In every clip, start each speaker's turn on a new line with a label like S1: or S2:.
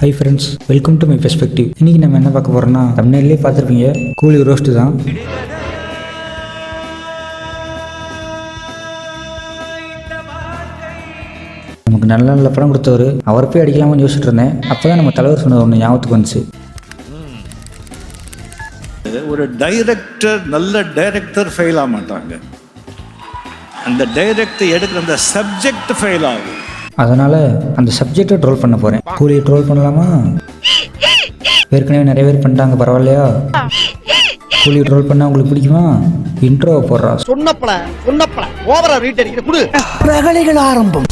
S1: Hi friends welcome to my perspective இன்னைக்கு நம்ம என்ன பார்க்க போறோம்னா தமிழ்லேயே பார்த்துருப்பீங்க கூலி ரோஸ்ட்டு தான். நமக்கு நல்ல நல்ல படம் கொடுத்தவர் அவர் போய் அடிக்கலாமான்னு யோசிச்சுட்டு இருந்தேன். அப்போ தான் நம்ம தலைவர் சொன்னது ஒன்று ஞாபகத்துக்கு வந்துச்சு.
S2: ஒரு டைரக்டர் நல்ல டைரக்டர் ஃபெயில் ஆக மாட்டாங்க. அந்த டைரக்டர் எடுக்கிற அந்த சப்ஜெக்ட் ஃபெயில் ஆகும்.
S1: அதனால் அந்த சப்ஜெக்டை ட்ரோல் பண்ண போகிறேன் கூலியை ட்ரோல் பண்ணலாமா? ஏற்கனவே நிறைய பேர் பண்ணிட்டாங்க பரவாயில்லையா? கூலியை ட்ரோல் பண்ணால் உங்களுக்கு பிடிக்குமா? இன்ட்ரோவை போடுறா.
S3: சொன்னப்பல சொன்னப்பல ஓவரா ரீட் அடிக்கிற குடு.
S4: ரகளைகள் ஆரம்பம்.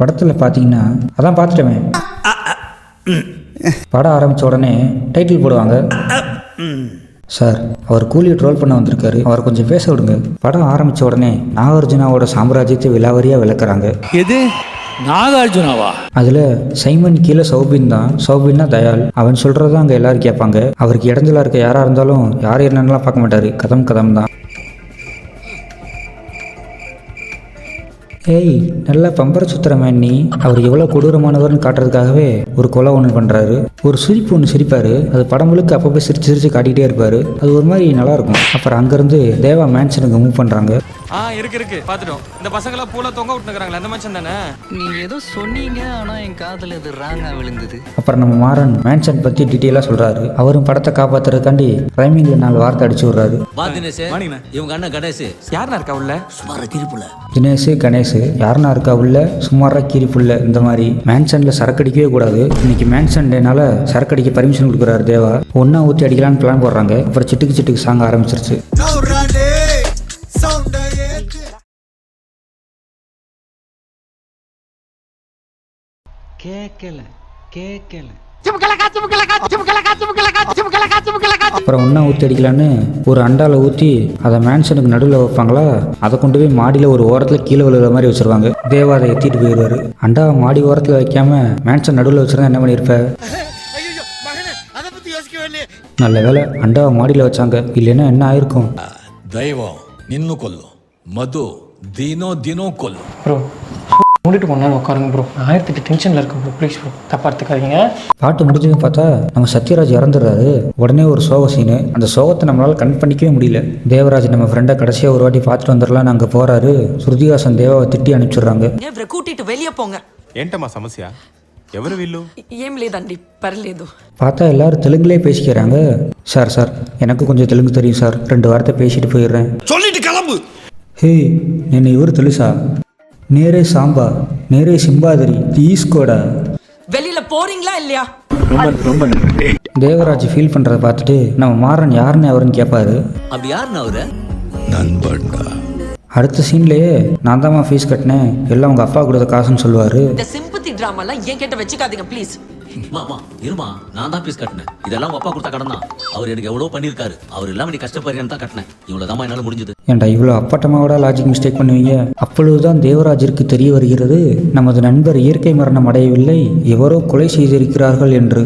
S1: படத்தில் பார்த்தீங்கன்னா அதான் பார்த்துட்டேன் படம் ஆரம்பித்த உடனே டைட்டில் போடுவாங்க. சார் அவர் கூலியை ட்ரோல் பண்ண வந்திருக்காரு. அவர் கொஞ்சம் பேச விடுங்க. படம் ஆரம்பித்த உடனே நாகார்ஜுனாவோட சாம்ராஜ்யத்தை விலாவரியாக விளக்குறாங்க.
S5: எது? நாகார்ஜுனாவா?
S1: அதில் சைமன் கீழே சௌபின் தான். சௌபின்னா தயால் அவன் சொல்கிறது அங்கே எல்லாரும் கேட்பாங்க. அவருக்கு இடஞ்சலா இருக்க யாராக இருந்தாலும் யார் என்னன்னெலாம் பார்க்க மாட்டார். கதம் கதம் தான். ஏய் நல்லா பம்பர சுத்துறமேன் நீ? அவர் எவ்வளோ கொடூரமானவர்னு காட்டுறதுக்காகவே ஒரு கொலை ஒன்று பண்ணுறாரு ஒரு சிரிப்பு ஒன்று சிரிப்பார். அது படம் முழுக்க அப்பப்போ சிரிச்சு சிரிச்சு காட்டிகிட்டே இருப்பார். அது ஒரு மாதிரி நல்லா இருக்கும் அப்புறம் அங்கேருந்து தேவா மேன்ஷனுக்கு மூவ் பண்ணுறாங்க
S6: ஆ இருக்கு இருக்கு. பாத்துட்டோம் இந்த பசங்கள பூல தொங்க விட்டுக்கிறாங்களே அந்த மனுஷன் தானே?
S7: நீங்க ஏதோ சொன்னீங்க ஆனா என் காதுல இது ராங்கா விழுந்தது.
S1: அப்புறம் நம்ம மாறன் மேன்ஷன் பற்றி டீட்டெயிலாக சொல்கிறாரு அவரும் படத்தை காப்பாற்றுறதுக்காண்டி ரைமிங்கில் நாலு வார்த்தை அடிச்சு விட்றாரு.
S8: இவங்க அண்ணன் கணேஷ்
S6: யாருண்ணா இருக்கா உள்ள?
S8: சுமார கிரிப்புல
S1: தினேஷ் கணேஷ் யாருன்னா இருக்கா உள்ள? சுமாரா கீரி புள்ள இந்த மாதிரி. மேன்ஷனில் சரக்கு அடிக்கவே கூடாது. இன்னைக்கு மேன்ஷன் டேனால சரக்கு அடிக்க பர்மிஷன் கொடுக்குறாரு தேவா. ஒன்றா ஊற்றி அடிக்கலான்னு பிளான் போடுறாங்க. அப்புறம் சிட்டுக்கு சிட்டுக்கு சாங் ஆரம்பிச்சிருச்சு.
S7: கேட்கல கேட்கல
S1: அப்புறம் இன்னும் ஊற்றி அடிக்கலான்னு ஒரு அண்டாவில் ஊற்றி அதை மேன்ஷனுக்கு நடுவில் வைப்பாங்களா? அதை கொண்டு போய் மாடியில் ஒரு ஓரத்தில் கீழே விழுகிற மாதிரி வச்சுருவாங்க. தேவா அதை எத்திட்டு போயிடுவார். அண்டாவை மாடி ஓரத்தில் வைக்காம மேன்ஷன் நடுவில் வச்சுருந்தா என்ன
S3: பண்ணியிருப்பேன்
S1: நல்ல வேலை அண்டாவை மாடியில் வச்சாங்க. இல்லைன்னா என்ன ஆயிருக்கும்?
S8: தெய்வம் நின்னு கொல்லும். மது தினோ தினோ
S9: கொல்லும். மூடிட்டு கொஞ்ச நேரம் உட்காருங்க ப்ரோ நான் ஆயிரத்தெட்டு டென்ஷனில் இருக்கேன் ப்ரோ ப்ளீஸ் ப்ரோ தப்பா எடுத்துக்காதீங்க
S1: பாட்டு முடிஞ்சதுன்னு பார்த்தா நம்ம சத்யராஜ் இறந்துடுறாரு உடனே ஒரு சோக சீனு அந்த சோகத்தை நம்மளால் கண் பண்ணிக்கவே முடியல தேவராஜ் நம்ம ஃப்ரெண்டை கடைசியாக ஒரு வாட்டி பார்த்துட்டு வந்துடலாம்னு அங்கே போகிறாரு ஸ்ருதிஹாசன் தேவாவை திட்டி அனுப்பிச்சிடுறாங்க
S10: ఎవరు కూటిట్టు వెళ్ళిపోంగ
S11: ఏంటమ్మా సమస్య ఎవరు వీళ్ళు
S10: ఏం లేదండి పర్లేదు
S1: பார்த்தா எல்லாரும் தெலுங்குலே பேசிக்கிறாங்க சார் சார் எனக்கு கொஞ்சம் தெலுங்கு தெரியும் சார் ரெண்டு வார்த்தை பேசிட்டு போயிடுறேன்
S2: சொல்லிட்டு கிளம்பு
S1: ஹே என்னை இவர் தெலுசா நேரே சாம்பா நேரே சிம்பாதிரி ஈஸ்கோடா
S10: வெளியில போறீங்களா இல்லையா?
S1: தேவராஜ் ஃபீல் பண்ணுறத பார்த்துட்டு நம்ம மாறன் யாருன்னு அவருன்னு கேட்பாரு
S8: அப்படி யாருன்னு அவரு?
S1: அடுத்த சீன்லேயே நான் தாம்மா ஃபீஸ் கட்டினேன் எல்லாம் உங்கள் அப்பா கொடுத்த காசுன்னு சொல்லுவார்.
S10: இந்த சிம்பத்தி டிராமாலாம் என் கிட்ட வச்சுக்காதீங்க ப்ளீஸ்
S8: மாமா இருமா நான் தான் பீஸ் கட்டினேன். இதெல்லாம் அப்பா கொடுத்த கடன் தான். அவர் எனக்கு பண்ணிருக்காரு அவர் இல்லாம நீ கஷ்டப்படுறேன்னு தான் கட்டினேன். இவ்வளவுதான் என்னால முடிஞ்சது.
S1: ஏன்டா இவ்வளோ அப்பட்டமாவோட லாஜிக் மிஸ்டேக் பண்ணுவீங்க? அப்பொழுதுதான் தேவராஜிற்கு தெரிய வருகிறது நமது நண்பர் இயற்கை மரணம் அடையவில்லை எவரோ கொலை செய்திருக்கிறார்கள் என்று.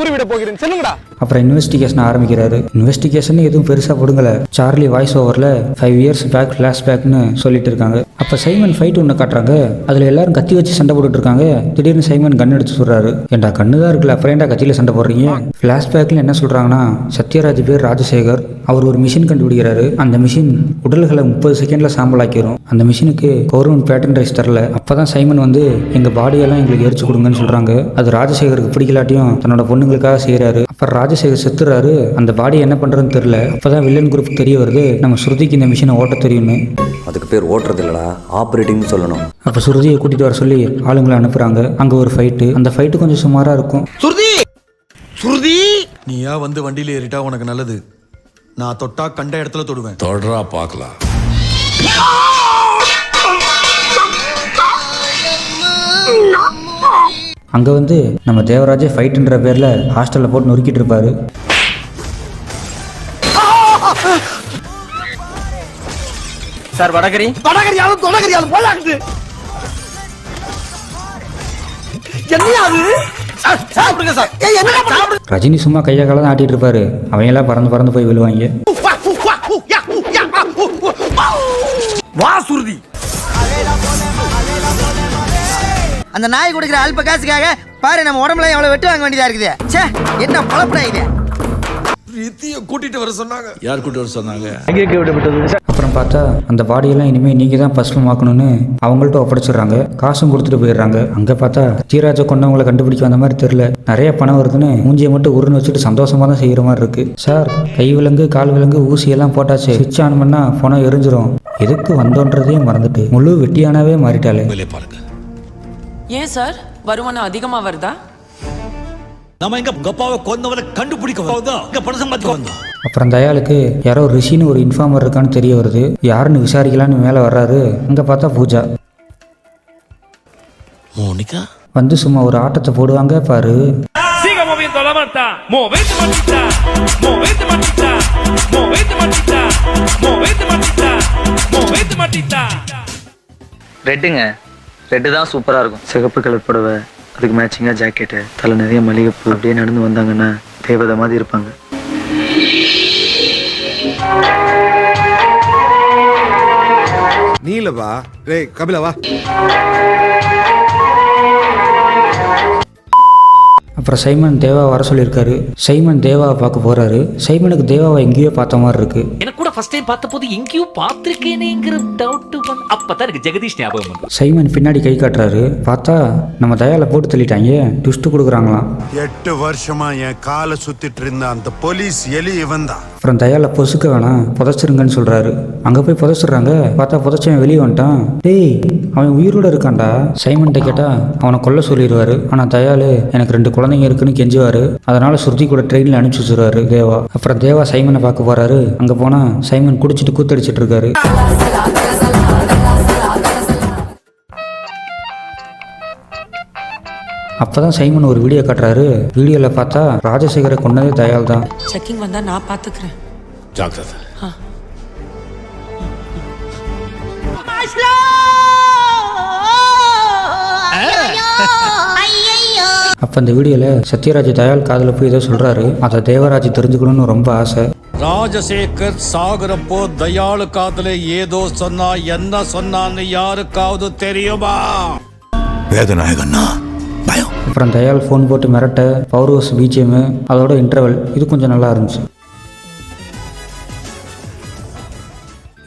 S5: கூறிவிட போகிறேன். சொல்லுங்கடா.
S1: அப்புறம் இன்வெஸ்டிகேஷன் ஆரம்பிக்கிறாரு. இன்வெஸ்டிகேஷன் எதுவும் பெருசாக கொடுங்கல சார்லி வாய்ஸ் ஓவரில் ஃபைவ் இயர்ஸ் பேக் ஃப்ளாஷ் பேக்னு சொல்லிட்டு இருக்காங்க. அப்போ சைமன் ஃபைட் ஒன்று காட்டுறாங்க. அதில் எல்லாரும் கத்தி வச்சு சண்டை போட்டுட்டு இருக்காங்க. திடீர்னு சைமன் கண் எடுத்து சொல்றாரு ஏண்டா கண்ணு தான் இருக்குல்ல? அப்புறம் ஏண்டா கத்தியில் சண்டை போடுறீங்க? ஃபிளாஷ் பேக்ல என்ன சொல்கிறாங்கன்னா சத்யராஜ் பேர் ராஜசேகர். அவர் ஒரு மிஷின் கண்டுபிடிக்கிறாரு. அந்த மிஷின் உடல்களை முப்பது செகண்டில் சாம்பலாக்கிரும் அந்த மிஷினுக்கு கவர்மெண்ட் பேட்டன் ரைஸ் தரல. அப்போ தான் சைமன் வந்து எங்கள் பாடியெல்லாம் எங்களுக்கு எரிச்சு கொடுங்கன்னு சொல்கிறாங்க அது ராஜசேகருக்கு பிடிக்கலாட்டியும் தன்னோட பொண்ணுங்களுக்காக செய்கிறாரு அப்புறம் ராஜசேகர் செத்துறாரு. அந்த பாடி என்ன பண்ணுறதுன்னு தெரில அப்போ தான் வில்லன் குரூப் தெரிய வருது. நம்ம ஸ்ருதிக்கு இந்த மிஷினை ஓட்ட தெரியும்னு.
S4: அதுக்கு பேர் ஓட்டுறது இல்லடா. ஆப்ரேட்டிங்னு சொல்லணும்.
S1: அப்போ சுருதியை கூட்டிகிட்டு வர சொல்லி ஆளுங்களை அனுப்புகிறாங்க அங்கே ஒரு ஃபைட்டு அந்த ஃபைட்டு கொஞ்சம் சுமாராக இருக்கும்.
S3: சுருதி சுருதி
S11: நீயா வந்து வண்டியில ஏறிட்டா உனக்கு நல்லது. நான் தொட்டா கண்ட இடத்துல தொடுவேன்.
S8: தொடரா பாக்கலாம்
S1: அங்கே வந்து நம்ம தேவராஜே ஃபைட்டுன்ற பேரில் ஹாஸ்டலில் போட்டு நொறுக்கிட்டு இருப்பாரு.
S6: சார் வடகரி?
S3: வடகரியாலும் தொடகரியாலும் போலாக்குது. என்னையா சாப்பிடுங்க சார். என்ன
S1: ரஜினி சும்மா கையை காலம் ஆட்டிட்டு இருப்பாரு. அவங்க எல்லாம் பறந்து பறந்து போய் விழுவாங்க.
S3: வாசுருதி அந்த நாய் குடிக்கிற அல்ப காசுக்காக பாரு நம்ம உடம்புல எவ்வளவு வெட்டு வாங்க வேண்டியதா இருக்குது. சே என்ன பழப்படா இது?
S11: பிரீத்திய கூட்டிட்டு வர சொன்னாங்க.
S2: யார் கூட்டு வர சொன்னாங்க?
S1: அப்புறம் பார்த்தா அந்த பாடியெல்லாம் இனிமேல் நீங்கள் தான் பஸ்மமாக்கணும்னு அவங்கள்ட்ட ஒப்படைச்சிடுறாங்க. காசும் கொடுத்துட்டு போயிடுறாங்க. அங்கே பார்த்தா தீராஜ கொண்டவங்களை கண்டுபிடிக்க வந்த மாதிரி தெரில நிறைய பணம் வருதுன்னு மூஞ்சியை மட்டும் உருன்னு வச்சுட்டு சந்தோஷமாக தான் செய்கிற மாதிரி இருக்கு. சார் கை விலங்கு கால் விலங்கு ஊசியெல்லாம் போட்டாச்சு. சுவிட்ச் ஆன் பண்ணா பணம் எரிஞ்சிரும். எதுக்கு வந்தோன்றதே மறந்துட்டு முழு வெட்டியானாவே
S2: பாருங்க
S10: ஏன் சார்? வருமானம் அதிகமா வருதா?
S2: நம்ம எங்க கப்பாவை கொன்னவரை கண்டுபிடிக்க வந்தோம். இங்க பணம் சம்பாதிக்க வந்தோம்.
S1: அப்புறம் தயாளுக்கு யாரோ ரிஷின்னு ஒரு இன்ஃபார்மர் இருக்கான்னு தெரிய வருது. யாருன்னு விசாரிக்கலான்னு மேலே வர்றாரு. அங்கே பார்த்தா பூஜா.
S8: மோனிகா?
S1: வந்து சும்மா ஒரு ஆட்டத்தை போடுவாங்க பாரு.
S7: ரெட்டுங்க ரெட்டு தான் சூப்பரா இருக்கும். சிகப்பு கலர் புடவை. அதுக்கு மேட்சிங்கா ஜாக்கெட்டு தலை நிறைய மல்லிகைப்பூ அப்படியே நடந்து வந்தாங்கன்னா தேவதை மாதிரி இருப்பாங்க.
S3: நீலவா டேய் கபிலா வா.
S1: அப்புறம் சைமன் தேவா வர சொல்லியிருக்காரு. சைமன் தேவாவை பார்க்க போறாரு. சைமனுக்கு தேவாவை எங்கேயோ பார்த்த மாதிரி இருக்கு.
S8: ஃபர்ஸ்ட் டைம் பார்த்த போது எங்கேயோ பார்த்திருக்கேனேங்கிற டவுட் வந்து அப்பதான் எனக்கு ஜெகதீஷ் ஞாபகம் வந்து
S1: சைமன் பின்னாடி கை காட்டுறாரு. பார்த்தா நம்ம தயால போட்டு தள்ளிட்டாங்க. ட்விஸ்ட் கொடுக்குறாங்களாம்.
S3: எட்டு வருஷமா என் காலை சுத்திட்டு இருந்த அந்த போலீஸ் எலி இவன் தான்
S1: அப்புறம் தயால பொசுக்க வேணாம். புதைச்சிருங்கன்னு சொல்றாரு. அங்க போய் புதைச்சிடுறாங்க. பார்த்தா புதைச்சவன் வெளியே வந்துட்டான். டேய் அவன் உயிரோட இருக்கான்டா. சைமன்கிட்ட கேட்டா அவனை கொல்ல சொல்லிடுவாரு. ஆனா தயாலு எனக்கு ரெண்டு குழந்தைங்க இருக்குன்னு கெஞ்சுவாரு. அதனால ஸ்ருதி கூட ட்ரெயினில் அனுப்பிச்சு வச்சிருவாரு தேவா. அப்புறம் தேவா சைமனை பார்க்க போறாரு. அங்க போனா சைமன் குடிச்சிட்டு கூத்தடிச்சிட்டு இருக்காரு அப்பதான் சைமன் ஒரு வீடியோ காட்டுறாரு. வீடியோல பார்த்தா ராஜசேகரை கொன்னதே தயால் தான்.
S10: செக்கிங் வந்தா நான் பாத்துக்கிறேன்.
S1: அப்போ அந்த வீடியோவில் சத்யராஜ் தயால் காதில் போய் ஏதோ சொல்கிறாரு அதை தேவராஜ் தெரிஞ்சுக்கணும்னு ரொம்ப ஆசை.
S2: ராஜசேகர் சாகுறப்போ தயாளு காதுல ஏதோ சொன்னா என்ன சொன்னான்னு யாருக்காவது தெரியுமா? வேதநாயகன்னா பயம்.
S1: அப்புறம் தயால் ஃபோன் போட்டு மிரட்ட பவர் ஹவுஸ் பிஜிஎம் அதோட இன்டர்வல் இது கொஞ்சம் நல்லா இருந்துச்சு.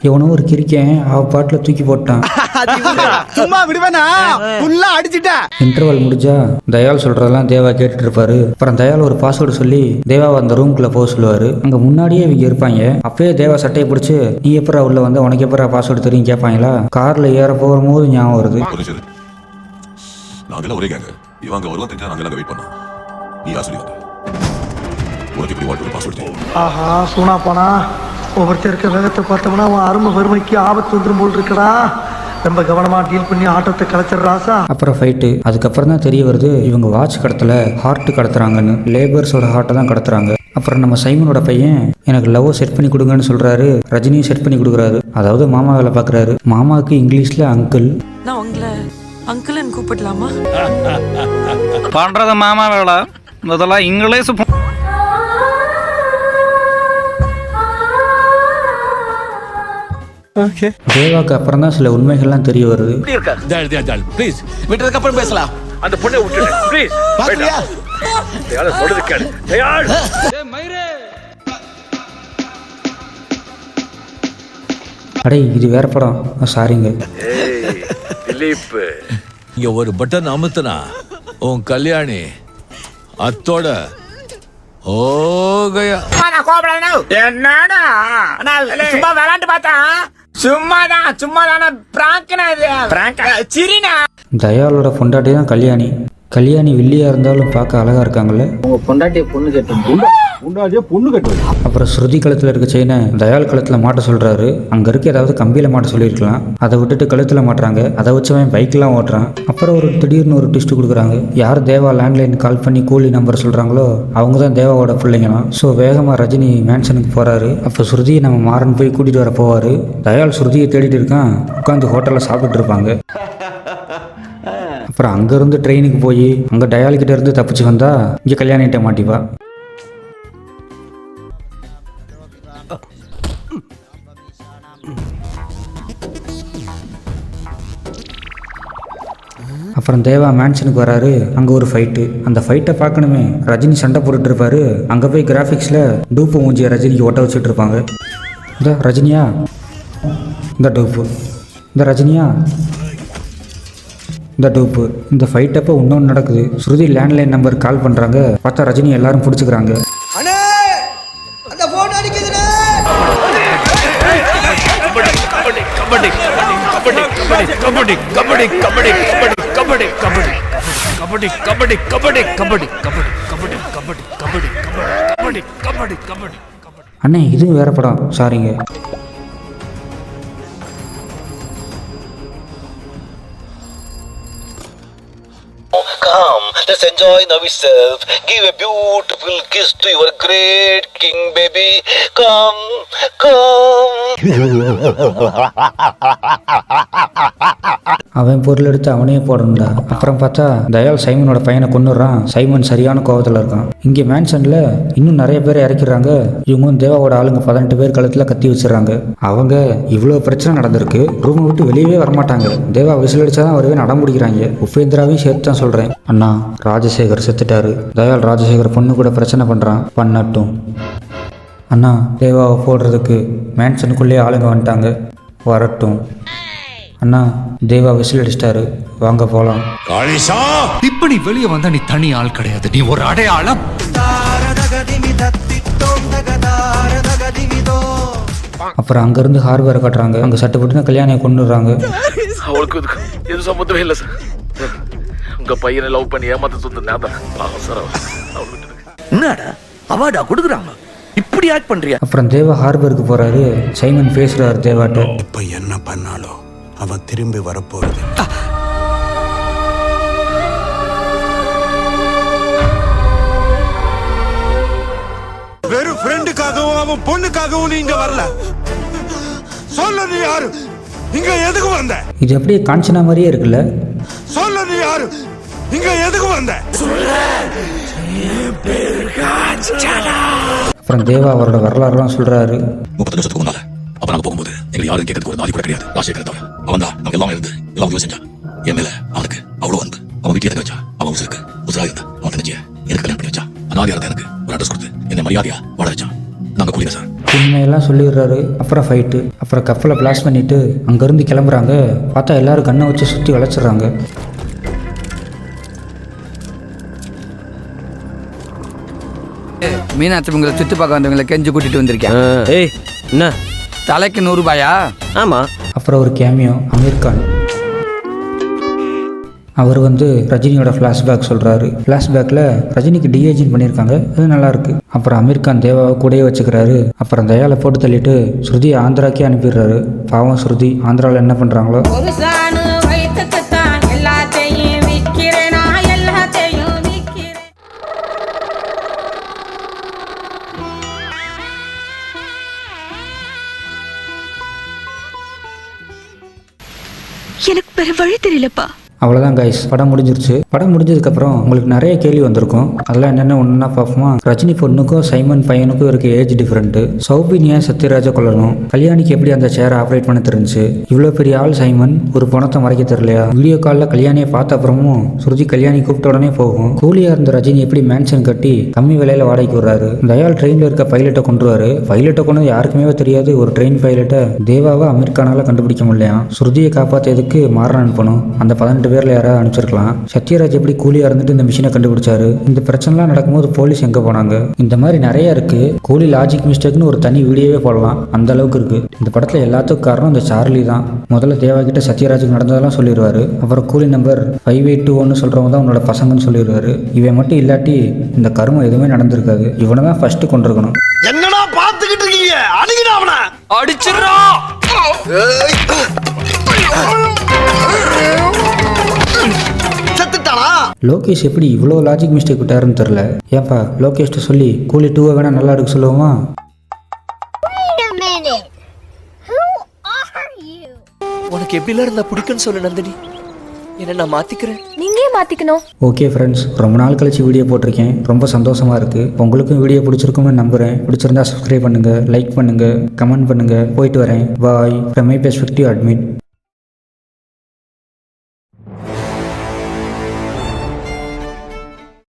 S1: இவனோ ஒரு கிரிக்கன் அவ பாட்டில் தூக்கி போட்டான்.
S3: சும்மா விடுவேனா? ஃபுல்லா அடிச்சிட்ட.
S1: இன்டர்வல் முடிஞ்சா தயால் சொல்றதெல்லாம் தேவா கேட்டுட்டு இருப்பாரு அப்புறம் தயால் ஒரு பாஸ்வேர்டு சொல்லி தேவாவை அந்த ரூம்குள்ள போக சொல்லுவாரு. அங்க முன்னாடியே இவங்க இருப்பாங்க. அப்பயே தேவா சட்டையை பிடிச்சு நீ எப்பரா உள்ள வந்து? உனக்கு எப்பரா பாஸ்வேர்டு தெரியும்? கேட்பாங்களா? கார்ல ஏற போகும்போது ஞாபகம் வருது.
S11: நாங்கெல்லாம் ஒரே கேங்க இவங்க வருவா தெரிஞ்சா நாங்கெல்லாம் வெயிட் பண்ணோம் நீ யார் சொல்லி வந்த? உனக்கு இப்படி வாழ்க்கை பாஸ்வேர்ட்
S3: ஆஹா சூனா போனா. ஒவ்வொருத்தர் இருக்க வேகத்தை பார்த்தோம்னா அவன் அருமை வறுமைக்கு ஆபத்து வந்துடும் போல் இருக்கடா. ரொம்ப கவனமா டீல் பண்ணி ஆட்டத்தை கலைச்சிடுறாசா
S1: அப்புறம் ஃபைட்டு அதுக்கப்புறம் தான் தெரிய வருது இவங்க வாட்ச் கடத்தல ஹார்ட் கடத்துறாங்கன்னு. லேபர்ஸோட ஹார்ட்டை தான் கடத்துறாங்க. அப்புறம் நம்ம சைமனோட பையன் எனக்கு லவ் செட் பண்ணி கொடுங்கன்னு சொல்றாரு. ரஜினியும் செட் பண்ணி கொடுக்குறாரு. அதாவது மாமா வேலை பார்க்குறாரு. மாமாவுக்கு இங்கிலீஷ்ல அங்கிள்
S10: நான் உங்களை அங்கிள்னு கூப்பிடலாமா?
S5: பண்றது மாமா வேலை. இதெல்லாம் இங்கிலீஷ்
S1: தேவாக்கு அப்புறம் தான் சில உண்மைகள்லாம் தெரிய வருது.
S2: ப்ளீஸ்
S3: விட்டதுக்கு அப்புறம் பேசலாம்.
S5: அந்த பொண்ணை விட்டுடு. ப்ளீஸ்
S3: பாக்குறியா?
S5: சொல்றது கேளு.
S1: அடே இது வேற படம். சாரிங்க
S5: திலீப்
S2: இங்க ஒரு பட்டன் அமுத்துனா உன் கல்யாணி அத்தோட ஓகயா.
S5: என்னடா? சும்மா விளாண்டு பார்த்தா சும்மாதான் சும்மா தானே பிராங்கனா இது. பிராங்கா? சிரினா.
S1: தயாளோட பொண்டாட்டி தான் கல்யாணி. கல்யாணி வில்லியா இருந்தாலும் பார்க்க அழகா இருக்காங்கல்ல?
S7: உங்க பொண்டாட்டிய பொண்ணு கேட்டு
S1: அப்புறம் ஸ்ருதி கழுத்தில் இருக்க செயினை தயாள் கழுத்தில் மாட்ட சொல்றாரு. அங்க இருக்க ஏதாவது கம்பியில மாட்ட சொல்லியிருக்கலாம். அதை விட்டுட்டு கழுத்தில் மாட்டுறாங்க. அதை வச்சு அவன் பைக்கெலாம் ஓட்டுறான். அப்புறம் ஒரு திடீர்னு ஒரு டிஸ்ட் கொடுக்குறாங்க. யார் தேவா லேண்ட்லைன் கால் பண்ணி கூலி நம்பர் சொல்றாங்களோ அவங்க தான் தேவாவோட பிள்ளைங்களாம். ஸோ வேகமா ரஜினி மேன்ஷனுக்கு போறாரு. அப்போ ஸ்ருதியை நம்ம மாறன் போய் கூட்டிட்டு வர போவாரு. தயாள் ஸ்ருதியை தேடிட்டு இருக்கான். உட்காந்து ஹோட்டலில் சாப்பிட்டுட்டு இருப்பாங்க. அப்புறம் அங்கேருந்து ட்ரெயினுக்கு போய் அங்கே டயாலிக்கிட்ட இருந்து தப்பிச்சு வந்தால் இங்கே கல்யாணிகிட்ட மாட்டிப்பா அப்புறம் தேவா மேன்ஷனுக்கு வராரு அங்கே ஒரு ஃபைட்டு அந்த ஃபைட்டை பார்க்கணுமே. ரஜினி சண்டை போட்டுட்டு இருப்பாரு. அங்கே போய் கிராஃபிக்ஸில் டூப்பு மூஞ்சியை ரஜினிக்கு ஒட்ட வச்சுட்டு இருப்பாங்க. இந்த ரஜினியா? இந்த டூப்பு. இந்த ரஜினியா? இந்த டூப்பு இந்த ஃபைட் அப்போ இன்னொன்று நடக்குது ஸ்ருதி லேண்ட்லைன் நம்பர் கால் பண்ணுறாங்க பார்த்தா ரஜினி எல்லாரும் பிடிச்சிக்கிறாங்க
S3: அண்ணே அந்த போன் அடிக்குதுண்ணே
S1: அண்ணே இதுவும் வேற படம் சாரிங்க
S5: Come, let's enjoy ourselves. Give a beautiful kiss to your great king, baby. Come, come.
S1: அவன் பொருள் எடுத்து அவனே போடணும்டா அப்புறம் பார்த்தா தயால் சைமனோட பையனை கொண்டுடுறான் சைமன் சரியான கோபத்தில் இருக்கான். இங்கே மேன்சனில் இன்னும் நிறைய பேர் இறக்கிறாங்க இவங்க தேவாவோட ஆளுங்க பதினெட்டு பேர் கழுத்தில் கத்தி வச்சிடறாங்க. அவங்க இவ்வளோ பிரச்சனை நடந்திருக்கு. ரூமை விட்டு வெளியவே வரமாட்டாங்க. தேவா விசில் அடிச்சாதான் வரவே நட முடிக்கிறாங்க உபேந்திராவையும் சேர்த்து தான் சொல்கிறேன் அண்ணா ராஜசேகர் செத்துட்டாரு. தயால் ராஜசேகர் பொண்ணு கூட பிரச்சனை பண்ணுறான் பண்ணட்டும். அண்ணா தேவாவை போடுறதுக்கு மேன்சனுக்குள்ளேயே ஆளுங்க வந்துட்டாங்க. வரட்டும். அண்ணா தேவா விசில் அடிச்சிட்டாரு. வாங்க போகலாம்
S5: இப்ப நீ வெளியே வந்தா நீ தனி ஆள் கிடையாது. நீ ஒரு அடையாளம்.
S1: அப்புறம் அங்கேருந்து ஹார்பரை கட்டுறாங்க. அங்கே சட்டுப்பட்டுன்னு கல்யாணியை கொண்டுடுறாங்க
S5: அவளுக்கு இதுக்கு எது சம்மந்தமே இல்லை சார் உங்க பையனை லவ் பண்ணி ஏமாத்த சொந்த
S3: என்னடா? அவார்டா கொடுக்குறாங்க. இப்படி ஆக்ட் பண்றியா?
S1: அப்புறம் தேவா ஹார்பருக்கு போகிறாரு சைமன் பேசுகிறாரு தேவாட்ட.
S11: இப்ப என்ன பண்ணாலும் அவன் திரும்பி வரப்போறது. வெறும் ஃப்ரெண்டுக்காகவும் அவன் பொண்ணுக்காகவும் நீங்க வரல. சொல்ல நீ யாரு? இங்க எதுக்கு வந்த?
S1: இது அப்படியே காஞ்சனா மாதிரியே இருக்குல்ல.
S11: சொல்ல நீ யாரு? இங்க எதுக்கு வந்த?
S1: அப்புறம் தேவா அவரோட வரலாறுலாம் சொல்கிறாரு
S8: முப்பத்தஞ்சு வருஷத்துக்கு முன்னால அப்ப நாங்க போகும்போது எங்களுக்கு யாரும் கேட்கறதுக்கு ஒரு நாதி கூட கிடையாது. ராஜசேகர் தவிர அவன் தான் நமக்கு எல்லாமே இருந்து எல்லாம் உதவி செஞ்சான் என் மேல அவனுக்கு அவ்வளவு அன்பு. அவன் வீட்டு எதுக்கு வச்சா அவன் உசுருக்கு உசுரா இருந்தா அவன் தெரிஞ்சிய எனக்கு கல்யாணம் பண்ணி வச்சா அநாதியா இருந்த எனக்கு ஒரு அட்ரஸ் கொடுத்து என்ன மரியாதையா வாழ வச்சான் நாங்க கூலிங்க சார்?
S1: உண்மையெல்லாம் சொல்லிடுறாரு. அப்புறம் ஃபைட்டு அப்புறம் கப்பலை பிளாஸ்ட் பண்ணிட்டு அங்கேருந்து கிளம்புறாங்க. பார்த்தா எல்லாரும் கண்ணை வச்சு சுற்றி வளைச்சிடுறாங்க.
S12: மீனாட்சி உங்களை சுற்றி பார்க்க வந்தவங்களை கெஞ்சி கூட்டிட்டு வந்திருக்கேன்.
S4: ஏய் என்ன?
S12: தலைக்கு நூறு ரூபாயா?
S4: ஆமா.
S1: அப்புறம் ஒரு கேமியோ அமீர் கான். அவர் வந்து ரஜினியோட ஃப்ளாஷ்பேக் சொல்கிறாரு ஃப்ளாஷ்பேக்கில் ரஜினிக்கு டிஏஜின் பண்ணியிருக்காங்க. அது நல்லா இருக்கு அப்புறம் அமீர் கான் தேவாவை கூடயே வச்சுக்கிறாரு. அப்புறம் தயாலை போட்டு தள்ளிட்டு ஸ்ருதி ஆந்திராக்கே அனுப்பிடுறாரு. பாவம் ஸ்ருதி ஆந்திராவில் என்ன பண்ணுறாங்களோ
S10: வேற வழி தெரியலப்பா.
S1: அவ்வளோதான் கைஸ் படம் முடிஞ்சிருச்சு. படம் முடிஞ்சதுக்கப்புறம் உங்களுக்கு நிறைய கேள்வி வந்திருக்கும். அதெல்லாம் என்னென்ன ஒன்றா பார்ப்போமா? ரஜினி பொண்ணுக்கும் சைமன் பையனுக்கும் இருக்க ஏஜ் டிஃப்ரெண்ட்டு சௌபின் ஏன் சத்யராஜை கொல்லணும். கல்யாணிக்கு எப்படி அந்த சேரை ஆப்ரேட் பண்ண தெரிஞ்சு? இவ்வளோ பெரிய ஆள் சைமன்? ஒரு பணத்தை மறைக்க தெரியலையா? வீடியோ காலில் கல்யாணியை பார்த்த அப்புறமும் சுருதி கல்யாணி கூப்பிட்ட உடனே போகும். கூலியாக இருந்த ரஜினி எப்படி மேன்ஷன் கட்டி கம்மி விலையில வாடகைக்கு விடுறாரு? தயால் ட்ரெயினில் இருக்க பைலட்டை கொண்டுருவாரு பைலட்டை கொண்டு யாருக்குமே தெரியாது. ஒரு ட்ரெயின் பைலட்டை தேவாவை அமீர் கண்டுபிடிக்க முடியலையா ஸ்ருதியை காப்பாற்றியதுக்கு மாறன் அனுப்பணும். அந்த பதினெட்டு பேரில் யாராவது அனுப்பிச்சிருக்கலாம். சத்யராஜ் எப்படி கூலியாக இருந்துட்டு இந்த மிஷினை கண்டுபிடிச்சாரு? இந்த பிரச்சனைலாம் நடக்கும்போது போலீஸ் எங்கே போனாங்க? இந்த மாதிரி நிறைய இருக்கு. கூலி லாஜிக் மிஸ்டேக்னு ஒரு தனி வீடியோவே போடலாம். அந்த அளவுக்கு இருக்கு. இந்த படத்தில் எல்லாத்துக்கும் காரணம் இந்த சார்லி தான். முதல்ல தேவா கிட்ட சத்யராஜுக்கு நடந்ததெல்லாம் சொல்லிடுவாரு. அப்புறம் கூலி நம்பர் ஃபைவ் எயிட் டூ ஒன்று சொல்கிறவங்க தான் உன்னோட பசங்கன்னு சொல்லிடுவாரு. இவன் மட்டும் இல்லாட்டி இந்த கருமம் எதுவுமே நடந்திருக்காது. இவனை தான் ஃபர்ஸ்ட் கொண்டிருக்கணும்
S3: என்னடா பாத்துக்கிட்டு இருக்கீங்க? அணுகிடா செத்துட்டானா
S1: லோகேஷ் எப்படி இவ்வளோ லாஜிக் மிஸ்டேக் விட்டாருன்னு தெரில ஏன்பா லோகேஷ்ட்ட சொல்லி கூலி டூவை வேணா நல்லா எடுக்க சொல்லுவோமா?
S12: உனக்கு எப்படிலாம் இருந்தா பிடிக்கும்னு சொல்லு நந்தினி. என்ன நான் மாத்திக்கிறேன்.
S10: நீங்க மாத்திக்கணும்.
S1: ஓகே ஃப்ரெண்ட்ஸ் ரொம்ப நாள் கழிச்சு வீடியோ போட்டிருக்கேன். ரொம்ப சந்தோஷமா இருக்கு. உங்களுக்கும் வீடியோ பிடிச்சிருக்கும்னு நம்புறேன். பிடிச்சிருந்தா சப்ஸ்கிரைப் பண்ணுங்க லைக் பண்ணுங்க கமெண்ட் பண்ணுங்க. போயிட்டு வரேன். Bye from my perspective admin